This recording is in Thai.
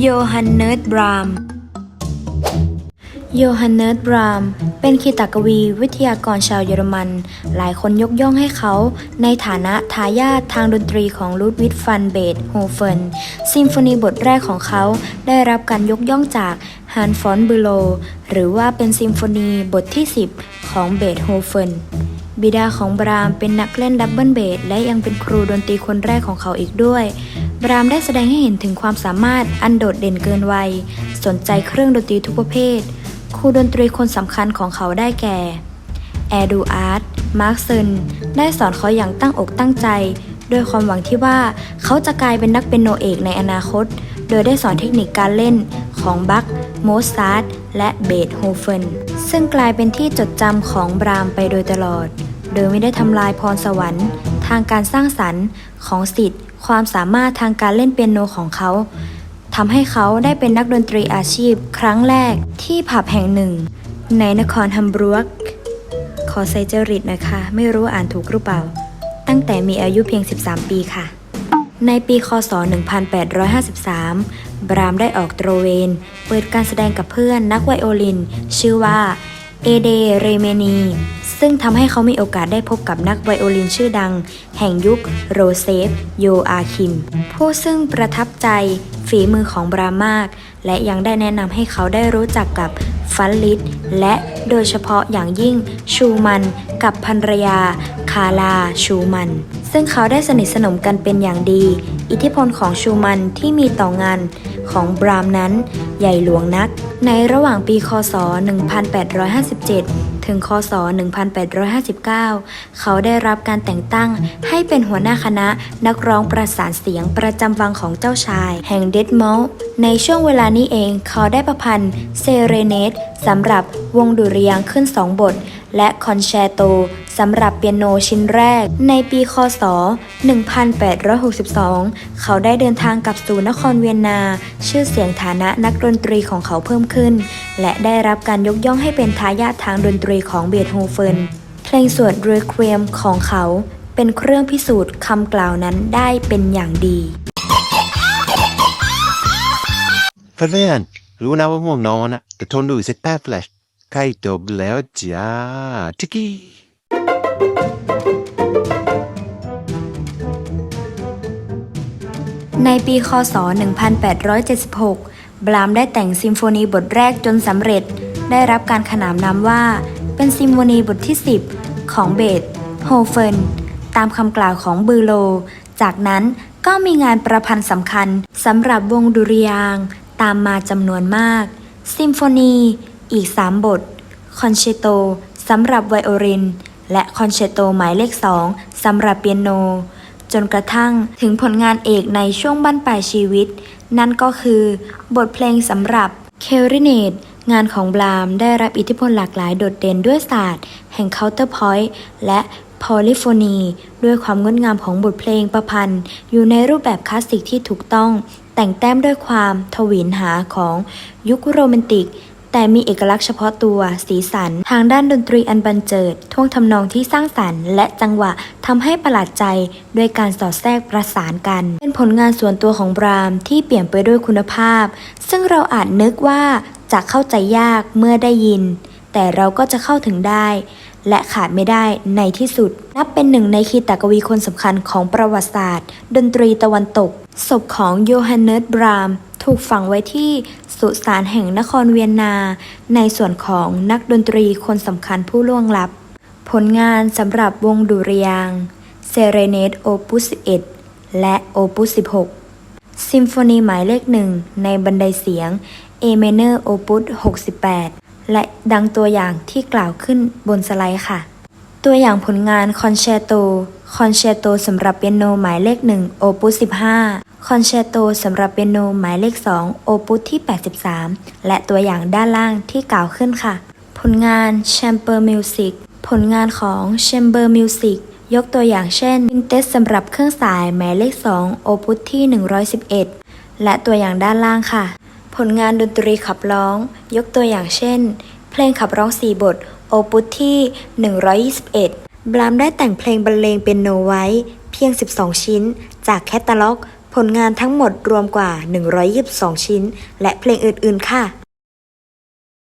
โยฮันเนิร์ดบรามโยฮันเนิร์ดบรามเป็นคีตกวีวิทยากรชาวเยอรมัน หลายคนยกย่องให้เขา ในฐานะทายาททางดนตรีของลูดวิดฟันเบตโฮเฟนซิมโฟนีบทแรกของเขาได้รับการยกย่องจากฮันฟอนบูโล หรือว่าเป็นซิมโฟนีบทที่ 10 ของเบตโฮเฟน บิดาของบรามเป็นนักเล่นดับเบิลเบสและยังเป็นครูดนตรีคนแรกของเขาอีกด้วย บรามได้แสดงให้เห็นถึงความสามารถอันโดดเด่นเกินวัย สนใจเครื่องดนตรีทุกประเภท ครูดนตรีคนสำคัญของเขาได้แก่ แอดูอาร์ต มาร์คซึน ได้สอนเขาอย่างตั้งอกตั้งใจ ด้วยความหวังที่ว่าเขาจะกลายเป็นนักเปียโนเอกในอนาคต โดยได้สอนเทคนิคการเล่น ของบัคโมซาร์ทและเบธโฮเฟนซึ่งกลายเป็นที่จดจำของบรามไปโดยตลอด โดยไม่ได้ทำลายพรสวรรค์ ทางการสร้างสรรค์ของสิทธิ์ ความสามารถทางการเล่นเปียโนของเขาทำให้เขาได้เป็นนักดนตรีอาชีพครั้งแรกที่ผับแห่งหนึ่ง ในนครฮัมบรูกขอใส่จริตนะคะ ไม่รู้อ่านถูกหรือเปล่า ตั้งแต่มีอายุเพียง 13 ปีค่ะ ในปีคศ 1853 บรามได้ออกตระเวน เปิดการแสดงกับเพื่อนนักไวโอลิน ชื่อว่าเอเดเรเมนี ซึ่งทำให้เขามีโอกาสได้พบกับนักไวโอลินชื่อดัง แห่งยุคโรเซฟ โยอาคิม ผู้ซึ่งประทับใจฝีมือของบรามมาก และยังได้แนะนำให้เขาได้รู้จักกับฟัลลิตและโดยเฉพาะอย่างยิ่งชูมันกับภรรยาคาลาชูมัน ซึ่งเขาได้สนิทสนมกันเป็นอย่างดี อิทธิพลของชูมันที่มีต่องานของบรามนั้นใหญ่หลวงนัก ในระหว่างปีคศ 1857 ถึงคศ 1859 เขาได้รับการแต่งตั้งให้เป็นหัวหน้าคณะนักร้องประสานเสียงประจำวังของเจ้าชาย แห่งเดดมอลในช่วงเวลานี้เองเขาได้ประพันธ์เซเรเนตสำหรับวงดุริยางขึ้นสองบท และคอนแชร์โตสำหรับเปียโนชิ้นแรก ในปีคศ 1862 เขาได้เดินทางกลับสู่นครเวียนนา ชื่อเสียงฐานะนักดนตรีของเขาเพิ่มขึ้น และได้รับการยกย่องให้เป็นทายาททางดนตรีของเบธโฮเฟนเพลงสวดเรควีมของเขาเป็นเครื่องพิสูจน์คำกล่าวนั้นได้เป็นอย่างดี เพื่อนๆรู้นะว่าง่วงนอนนะแต่ทนดูอีกสักแป๊บแฟลชใกล้จบแล้วจ้าทิกกี้ในปีคศ 1876 บรามได้แต่งซิมโฟนีบทแรกจนสำเร็จ ได้รับการขนามนามว่า เป็นซิมโฟนีบทที่ 10 ของเบธโฮเฟน ตามคำกล่าวของบือโล จากนั้นก็มีงานประพันธ์สำคัญสำหรับวงดุริยาง ตามมาจำนวนมาก ซิมโฟนี อีก 3 บท คอนแชโตสำหรับไวโอลิน และคอนแชโตหมายเลข2สำหรับเปียโน จนกระทั่งถึงผลงานเอกในช่วงบั้นปลายชีวิต นั่นก็คือบทเพลงสำหรับเคลริเนตงานของบรามได้รับอิทธิพลหลากหลายโดดเด่นด้วยศาสตร์ แห่งเคาน์เตอร์พอยต์และ พอลิโฟนี ด้วยความงดงามของบทเพลงประพันธ์ อยู่ในรูปแบบคลาสสิกที่ถูกต้อง แต่งแต้มด้วยความทวินหาของยุคโรแมนติก แต่มีเอกลักษณ์เฉพาะตัวสีสัน ทางด้านดนตรีอันบันเจิด ท่วงทำนองที่สร้างสรรค์ และจังหวะทำให้ประหลาดใจด้วยการสอดแทรกประสานกัน เป็นผลงานส่วนตัวของบรามที่เปลี่ยนไปด้วยคุณภาพ ซึ่งเราอาจนึกว่าจะเข้าใจยากเมื่อได้ยิน แต่เราก็จะเข้าถึงได้ และขาดไม่ได้ในที่สุด นับเป็นหนึ่งในคีตกวีคนสำคัญของประวัติศาสตร์ ดนตรีตะวันตก ศพของโยฮันเนสบรามถูกฝังไว้ที่สุสานแห่งนครเวียนนา ในส่วนของนักดนตรีคนสำคัญผู้ล่วงลับ ผลงานสำหรับวงดุริยางเซเรเนตโอปุส11และโอปุส16ซิมโฟนีหมายเลขหนึ่งในบันไดเสียง A minor opus 68 และดังตัวอย่างที่กล่าวขึ้นบนสไลด์ค่ะ ตัวอย่างผลงานคอนแชโตคอนแชโตสำหรับเปียโนหมายเลขหนึ่งโอปุส15คอนแชโตสำหรับเปียโนหมายเลข2โอปุสที่ 83 และตัวอย่างด้านล่างที่กล่าวขึ้นค่ะ ผลงาน Chamber Music ผลงานของ Chamber Music ยกตัวอย่างเช่น i n t e s สำหรับเครื่องสายหมายเลข2โอปุสที่ 111 และตัวอย่างด้านล่างค่ะ ผลงานดนตรีขับร้อง ยกตัวอย่างเช่น เพลงขับร้อง4บท โอปุสที่ 121 บรามได้แต่งเพลงบรรเลงเป็นโนไว้ เพียง 12 ชิ้น จากแคตตาล็อก ผลงานทั้งหมดรวมกว่า 122 ชิ้น และเพลงอื่น ๆ ค่ะ